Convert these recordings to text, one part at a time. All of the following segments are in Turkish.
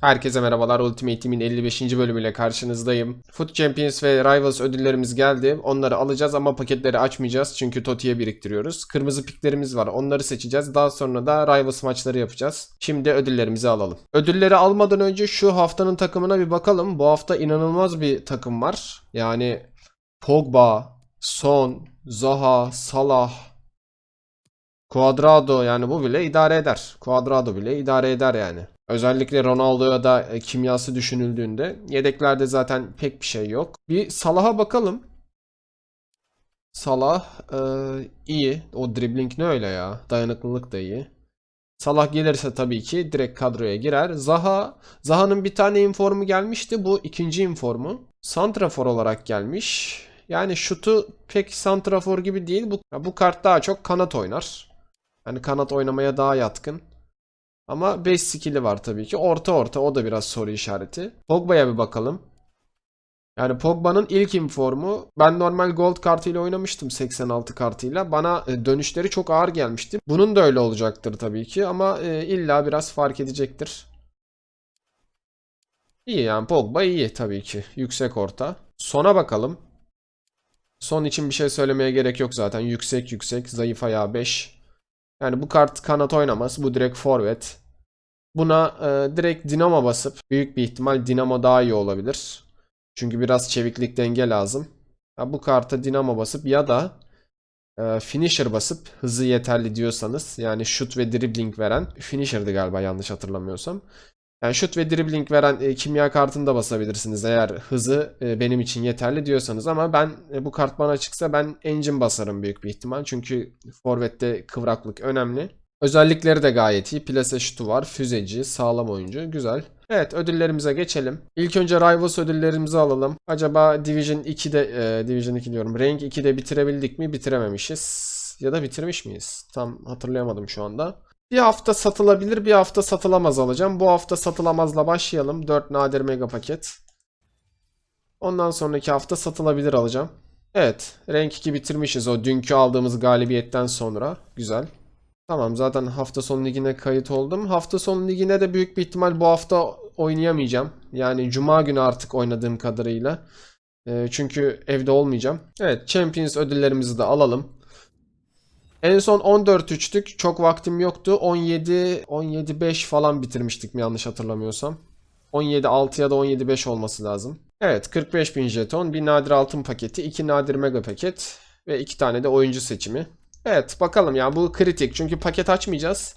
Herkese merhabalar. Ultimate Team'in 55. bölümüyle karşınızdayım. Foot Champions ve Rivals ödüllerimiz geldi. Onları alacağız ama paketleri açmayacağız çünkü Toti'ye biriktiriyoruz. Kırmızı piklerimiz var. Onları seçeceğiz. Daha sonra da Rivals maçları yapacağız. Şimdi ödüllerimizi alalım. Ödülleri almadan önce şu haftanın takımına bir bakalım. Bu hafta inanılmaz bir takım var. Yani Pogba, Son, Zaha, Salah, Cuadrado yani bu bile idare eder. Cuadrado bile idare eder yani. Özellikle Ronaldo'ya da e, kimyası düşünüldüğünde yedeklerde zaten pek bir şey yok. Bir Salah'a bakalım. Salah e, iyi. O dribbling ne öyle ya? Dayanıklılık da iyi. Salah gelirse tabii ki direkt kadroya girer. Zaha, Zaha'nın bir tane informu gelmişti. Bu ikinci informu. Santrafor olarak gelmiş. Yani şutu pek santrafor gibi değil. Bu, bu kart daha çok kanat oynar. Yani kanat oynamaya daha yatkın. Ama 5 skill'i var tabii ki. Orta orta o da biraz soru işareti. Pogba'ya bir bakalım. Yani Pogba'nın ilk informu ben normal gold kartıyla oynamıştım 86 kartıyla. Bana e, dönüşleri çok ağır gelmişti. Bunun da öyle olacaktır tabii ki ama e, illa biraz fark edecektir. İyi yani Pogba iyi tabii ki. Yüksek orta. Sona bakalım. Son için bir şey söylemeye gerek yok zaten. Yüksek yüksek. Zayıf ayağı 5. Yani bu kart kanat oynamaz. Bu direkt forvet. Buna e, direkt dinamo basıp büyük bir ihtimal dinamo daha iyi olabilir. Çünkü biraz çeviklik denge lazım. Ya bu karta dinamo basıp ya da e, finisher basıp hızı yeterli diyorsanız yani şut ve dribbling veren finisher'dı galiba yanlış hatırlamıyorsam. Yani şut ve dribbling veren e, kimya kartını da basabilirsiniz eğer hızı e, benim için yeterli diyorsanız ama ben e, bu kart bana çıksa ben engine basarım büyük bir ihtimal. Çünkü forvette kıvraklık önemli. Özellikleri de gayet iyi. Plase şutu var. Füzeci, sağlam oyuncu. Güzel. Evet ödüllerimize geçelim. İlk önce Rivals ödüllerimizi alalım. Acaba Division 2'de, e, Division 2 diyorum. Rank 2'de bitirebildik mi? Bitirememişiz. Ya da bitirmiş miyiz? Tam hatırlayamadım şu anda. Bir hafta satılabilir, bir hafta satılamaz alacağım. Bu hafta satılamazla başlayalım. 4 nadir mega paket. Ondan sonraki hafta satılabilir alacağım. Evet, rank 2 bitirmişiz o dünkü aldığımız galibiyetten sonra. Güzel. Tamam zaten hafta sonu ligine kayıt oldum. Hafta sonu ligine de büyük bir ihtimal bu hafta oynayamayacağım. Yani cuma günü artık oynadığım kadarıyla. Ee, çünkü evde olmayacağım. Evet Champions ödüllerimizi de alalım. En son 14-3'tük. Çok vaktim yoktu. 17 17-5 falan bitirmiştik mi yanlış hatırlamıyorsam. 17-6 ya da 17-5 olması lazım. Evet 45 bin jeton, bir nadir altın paketi, iki nadir mega paket ve iki tane de oyuncu seçimi. Evet bakalım ya bu kritik çünkü paket açmayacağız.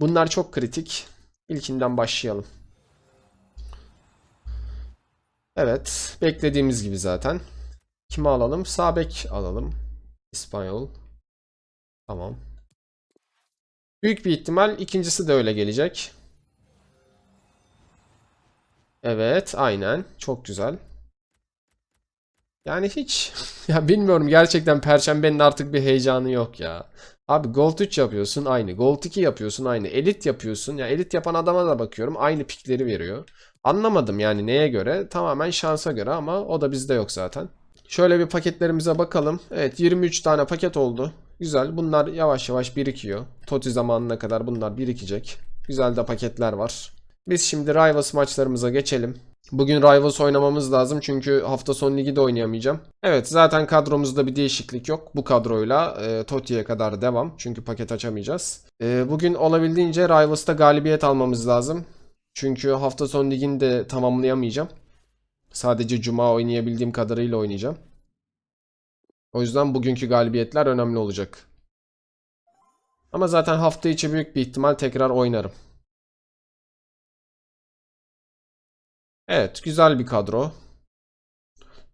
Bunlar çok kritik. İlkinden başlayalım. Evet beklediğimiz gibi zaten. Kimi alalım? Sabek alalım. İspanyol. Tamam. Büyük bir ihtimal ikincisi de öyle gelecek. Evet aynen çok güzel. Yani hiç ya bilmiyorum gerçekten Perşembenin artık bir heyecanı yok ya. Abi Gold 3 yapıyorsun aynı. Gold 2 yapıyorsun aynı. Elit yapıyorsun. Ya elit yapan adama da bakıyorum aynı pikleri veriyor. Anlamadım yani neye göre? Tamamen şansa göre ama o da bizde yok zaten. Şöyle bir paketlerimize bakalım. Evet 23 tane paket oldu. Güzel. Bunlar yavaş yavaş birikiyor. Toti zamanına kadar bunlar birikecek. Güzel de paketler var. Biz şimdi Rivals maçlarımıza geçelim. Bugün Rivals oynamamız lazım çünkü hafta sonu ligi de oynayamayacağım. Evet zaten kadromuzda bir değişiklik yok. Bu kadroyla e, Toti'ye kadar devam. Çünkü paket açamayacağız. E, bugün olabildiğince Rivals'ta galibiyet almamız lazım. Çünkü hafta sonu ligini de tamamlayamayacağım. Sadece cuma oynayabildiğim kadarıyla oynayacağım. O yüzden bugünkü galibiyetler önemli olacak. Ama zaten hafta içi büyük bir ihtimal tekrar oynarım. Evet, güzel bir kadro.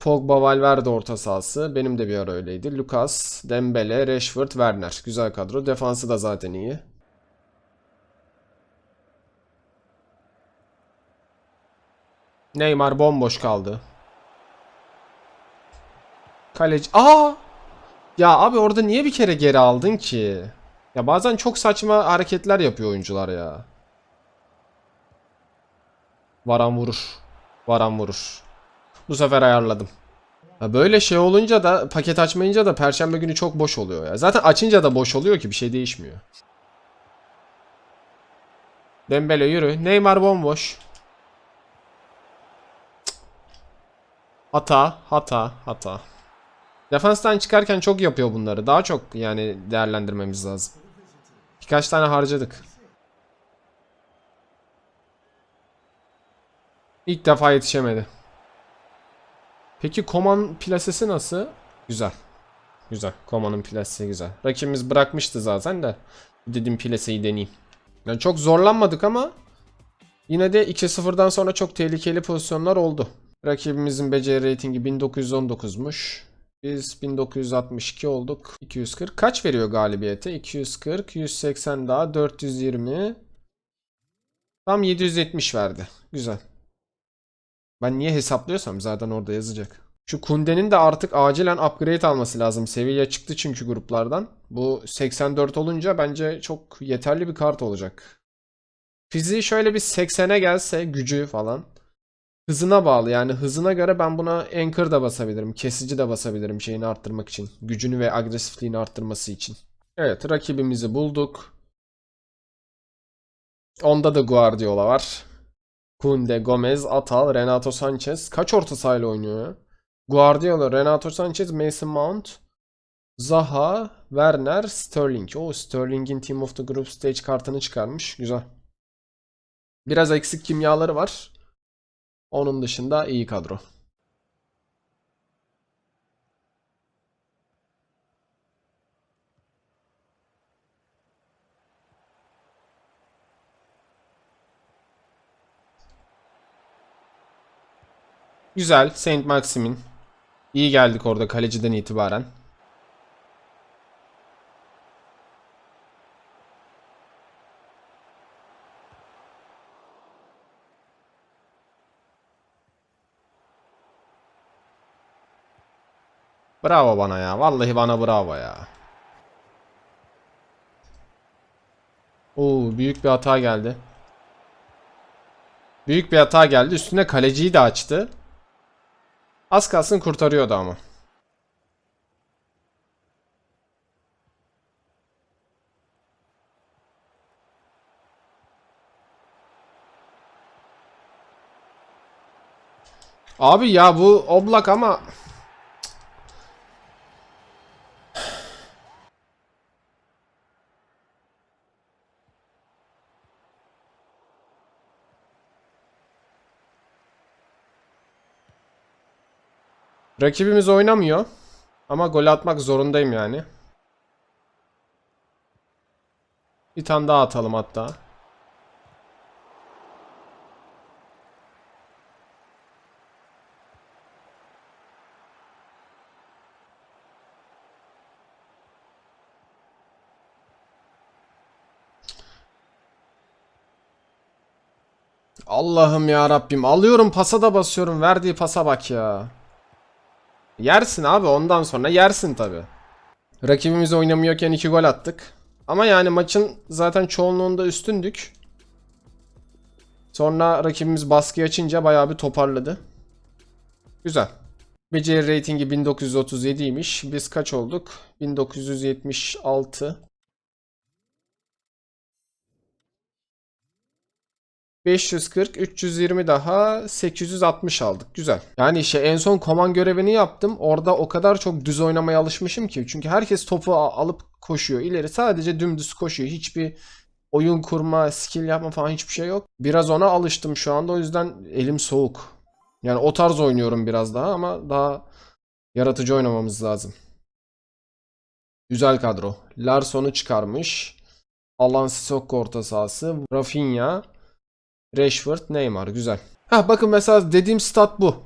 Pogba, Valverde orta sahası. Benim de bir ara öyleydi. Lucas, Dembele, Rashford, Werner. Güzel kadro. Defansı da zaten iyi. Neymar bomboş kaldı. Kaleci. Aa! Ya abi orada niye bir kere geri aldın ki? Ya bazen çok saçma hareketler yapıyor oyuncular ya. Varan vurur. Varan vurur. Bu sefer ayarladım. Ya böyle şey olunca da paket açmayınca da perşembe günü çok boş oluyor ya. Zaten açınca da boş oluyor ki bir şey değişmiyor. Dembele yürü. Neymar bomboş. Hata, hata, hata. Defanstan çıkarken çok yapıyor bunları. Daha çok yani değerlendirmemiz lazım. Birkaç tane harcadık. İlk defa yetişemedi. Peki Koman plasesi nasıl? Güzel. Güzel. Koman'ın plasesi güzel. Rakibimiz bırakmıştı zaten de. Dedim plaseyi deneyeyim. Yani çok zorlanmadık ama yine de 2-0'dan sonra çok tehlikeli pozisyonlar oldu. Rakibimizin beceri ratingi 1919'muş. Biz 1962 olduk. 240. Kaç veriyor galibiyete? 240, 180 daha 420. Tam 770 verdi. Güzel. Ben niye hesaplıyorsam zaten orada yazacak. Şu Kunde'nin de artık acilen upgrade alması lazım. Seviye çıktı çünkü gruplardan. Bu 84 olunca bence çok yeterli bir kart olacak. Fiziği şöyle bir 80'e gelse gücü falan. Hızına bağlı yani hızına göre ben buna anchor da basabilirim. Kesici de basabilirim şeyini arttırmak için. Gücünü ve agresifliğini arttırması için. Evet rakibimizi bulduk. Onda da Guardiola var. Kunde, Gomez, Atal, Renato Sanchez. Kaç orta sahayla oynuyor ya? Guardiola, Renato Sanchez, Mason Mount, Zaha, Werner, Sterling. O Sterling'in Team of the Group Stage kartını çıkarmış. Güzel. Biraz eksik kimyaları var. Onun dışında iyi kadro. Güzel. Saint Maximin. İyi geldik orada kaleciden itibaren. Bravo bana ya. Vallahi bana bravo ya. Oo büyük bir hata geldi. Büyük bir hata geldi. Üstüne kaleciyi de açtı. Az kalsın kurtarıyordu ama. Abi ya bu Oblak ama Rakibimiz oynamıyor. Ama gol atmak zorundayım yani. Bir tane daha atalım hatta. Allah'ım ya Rabbim. Alıyorum pasa da basıyorum. Verdiği pasa bak ya. Yersin abi ondan sonra yersin tabi. Rakibimiz oynamıyorken 2 gol attık. Ama yani maçın zaten çoğunluğunda üstündük. Sonra rakibimiz baskı açınca bayağı bir toparladı. Güzel. Beceri ratingi 1937'ymiş. Biz kaç olduk? 1976. 540, 320 daha 860 aldık. Güzel. Yani işte en son koman görevini yaptım. Orada o kadar çok düz oynamaya alışmışım ki. Çünkü herkes topu alıp koşuyor. İleri sadece dümdüz koşuyor. Hiçbir oyun kurma, skill yapma falan hiçbir şey yok. Biraz ona alıştım şu anda. O yüzden elim soğuk. Yani o tarz oynuyorum biraz daha ama daha yaratıcı oynamamız lazım. Güzel kadro. Larsson'u çıkarmış. Alan Sissoko orta sahası. Rafinha. Rashford, Neymar güzel. Ha bakın mesela dediğim stat bu.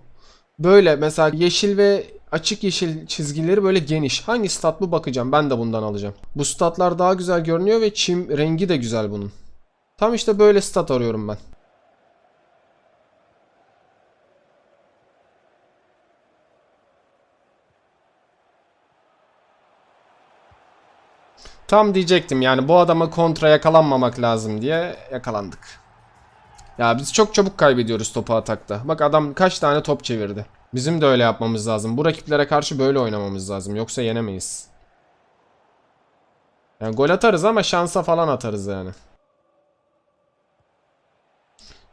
Böyle mesela yeşil ve açık yeşil çizgileri böyle geniş. Hangi stat bu bakacağım. Ben de bundan alacağım. Bu statlar daha güzel görünüyor ve çim rengi de güzel bunun. Tam işte böyle stat arıyorum ben. Tam diyecektim yani bu adama kontra yakalanmamak lazım diye yakalandık. Ya biz çok çabuk kaybediyoruz topu atakta. Bak adam kaç tane top çevirdi. Bizim de öyle yapmamız lazım. Bu rakiplere karşı böyle oynamamız lazım. Yoksa yenemeyiz. Yani gol atarız ama şansa falan atarız yani.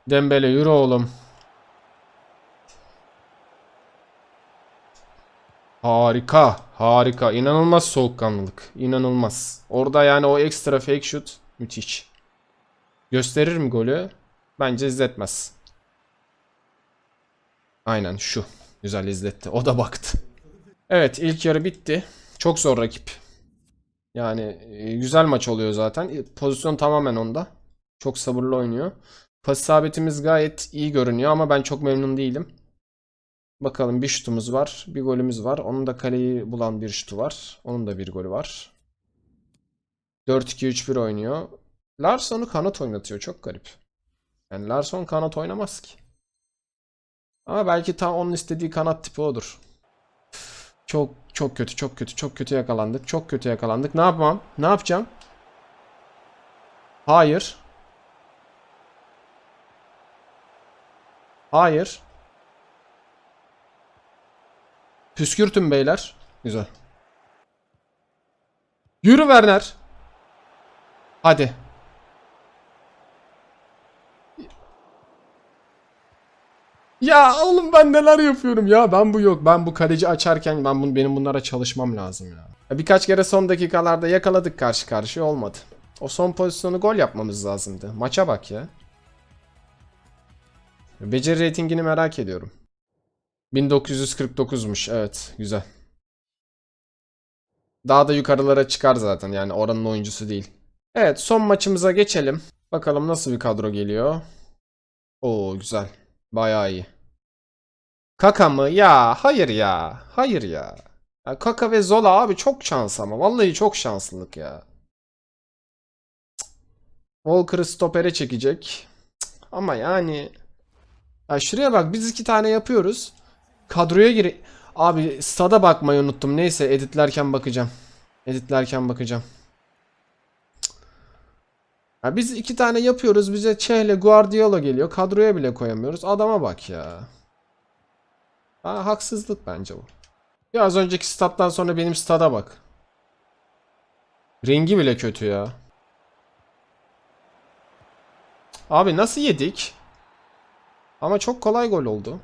Dembele yürü oğlum. Harika. Harika. İnanılmaz soğukkanlılık. İnanılmaz. Orada yani o ekstra fake shoot müthiş. Gösterir mi golü? Bence izletmez. Aynen şu. Güzel izletti. O da baktı. Evet ilk yarı bitti. Çok zor rakip. Yani e, güzel maç oluyor zaten. E, Pozisyon tamamen onda. Çok sabırlı oynuyor. Pas isabetimiz gayet iyi görünüyor ama ben çok memnun değilim. Bakalım bir şutumuz var. Bir golümüz var. Onun da kaleyi bulan bir şutu var. Onun da bir golü var. 4-2-3-1 oynuyor. Larsson'u kanat oynatıyor. Çok garip. Yani Larsson kanat oynamaz ki. Ama belki tam onun istediği kanat tipi odur. Çok çok kötü, çok kötü, çok kötü yakalandık. Çok kötü yakalandık. Ne yapmam? Ne yapacağım? Hayır. Hayır. Püskürtün beyler. Güzel. Yürü Werner. Hadi. Ya oğlum ben neler yapıyorum ya. Ben bu yok. Ben bu kaleci açarken ben bunu benim bunlara çalışmam lazım ya. Birkaç kere son dakikalarda yakaladık karşı karşıya olmadı. O son pozisyonu gol yapmamız lazımdı. Maça bak ya. Beceri reytingini merak ediyorum. 1949'muş. Evet, güzel. Daha da yukarılara çıkar zaten yani oranın oyuncusu değil. Evet, son maçımıza geçelim. Bakalım nasıl bir kadro geliyor. Oo, güzel. Bayağı iyi. Kaka mı? Ya hayır ya. Hayır ya. Kaka ve Zola abi çok şans ama. Vallahi çok şanslılık ya. Walker'ı stopere çekecek. Ama yani... Ya şuraya bak biz iki tane yapıyoruz. Kadroya gir... Abi stada bakmayı unuttum. Neyse editlerken bakacağım. Editlerken bakacağım. Ya biz iki tane yapıyoruz. Bize Çehle Guardiola geliyor. Kadroya bile koyamıyoruz. Adama bak ya. Ha, haksızlık bence bu. Ya az önceki stat'tan sonra benim stada bak. Rengi bile kötü ya. Abi nasıl yedik? Ama çok kolay gol oldu.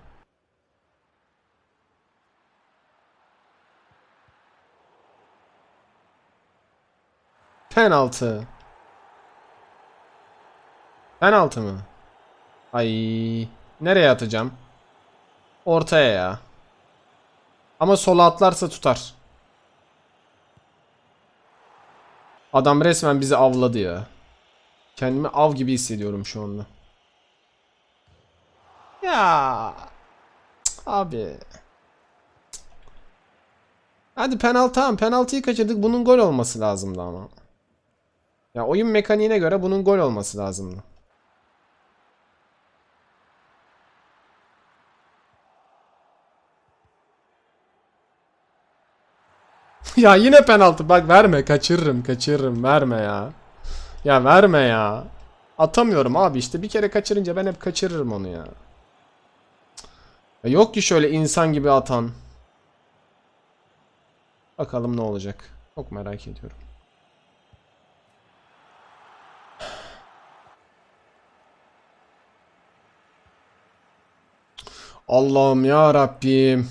Penaltı. Penaltı mı? Ay, nereye atacağım? Ortaya ya. Ama sola atlarsa tutar. Adam resmen bizi avladı ya. Kendimi av gibi hissediyorum şu anda. Ya. Abi. Hadi penaltı tamam penaltıyı kaçırdık. Bunun gol olması lazımdı ama. Ya oyun mekaniğine göre bunun gol olması lazımdı. ya yine penaltı. Bak verme. Kaçırırım. Kaçırırım. Verme ya. Ya verme ya. Atamıyorum abi işte. Bir kere kaçırınca ben hep kaçırırım onu ya. Ya Yok ki şöyle insan gibi atan. Bakalım ne olacak. Çok merak ediyorum. Allah'ım ya Rabbim.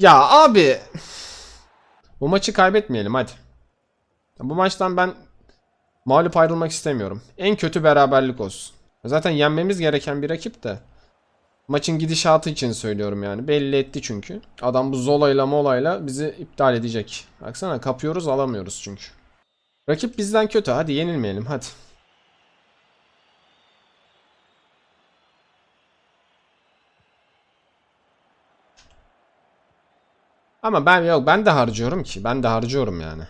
Ya abi. Bu maçı kaybetmeyelim hadi. Bu maçtan ben mağlup ayrılmak istemiyorum. En kötü beraberlik olsun. Zaten yenmemiz gereken bir rakip de. Maçın gidişatı için söylüyorum yani. Belli etti çünkü. Adam bu Zola'yla Mola'yla bizi iptal edecek. Baksana kapıyoruz alamıyoruz çünkü. Rakip bizden kötü. Hadi yenilmeyelim hadi. Ama ben yok ben de harcıyorum ki. Ben de harcıyorum yani.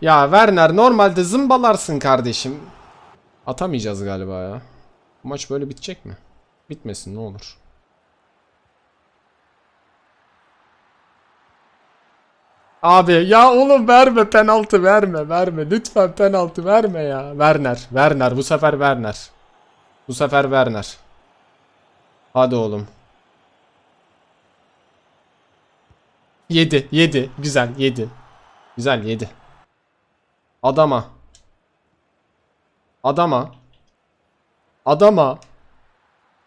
Ya Werner normalde zımbalarsın kardeşim. Atamayacağız galiba ya. Bu maç böyle bitecek mi? Bitmesin ne olur. Abi ya oğlum verme penaltı verme verme lütfen penaltı verme ya. Werner Werner bu sefer Werner. Bu sefer Werner. Hadi oğlum. Yedi yedi güzel yedi. Güzel yedi. Adama. Adama. Adama.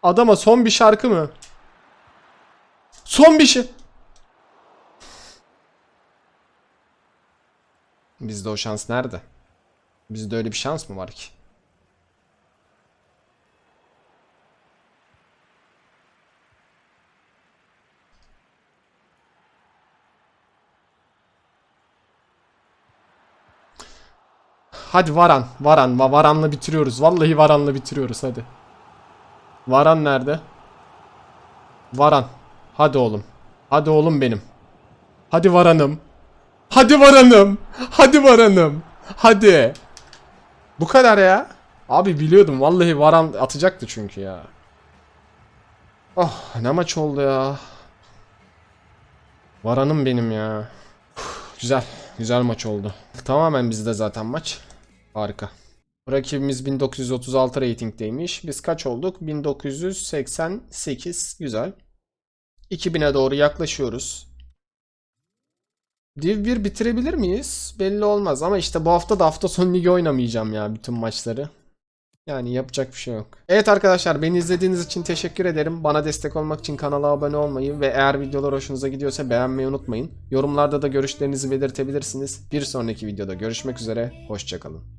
Adama son bir şarkı mı? Son bir şey. Bizde o şans nerede? Bizde öyle bir şans mı var ki? Hadi Varan. Varan. Va- Varan'la bitiriyoruz. Vallahi Varan'la bitiriyoruz hadi. Varan nerede? Varan. Hadi oğlum. Hadi oğlum benim. Hadi Varan'ım. Hadi Varan'ım. Hadi Varan'ım. Hadi. Bu kadar ya. Abi biliyordum. Vallahi Varan atacaktı çünkü ya. Oh ne maç oldu ya. Varan'ım benim ya. Güzel. Güzel maç oldu. Tamamen bizde zaten maç. Harika. Rakibimiz 1936 ratingdeymiş. Biz kaç olduk? 1988. Güzel. 2000'e doğru yaklaşıyoruz. Div 1 bitirebilir miyiz? Belli olmaz ama işte bu hafta da hafta sonu ligi oynamayacağım ya bütün maçları. Yani yapacak bir şey yok. Evet arkadaşlar beni izlediğiniz için teşekkür ederim. Bana destek olmak için kanala abone olmayı ve eğer videolar hoşunuza gidiyorsa beğenmeyi unutmayın. Yorumlarda da görüşlerinizi belirtebilirsiniz. Bir sonraki videoda görüşmek üzere. Hoşçakalın.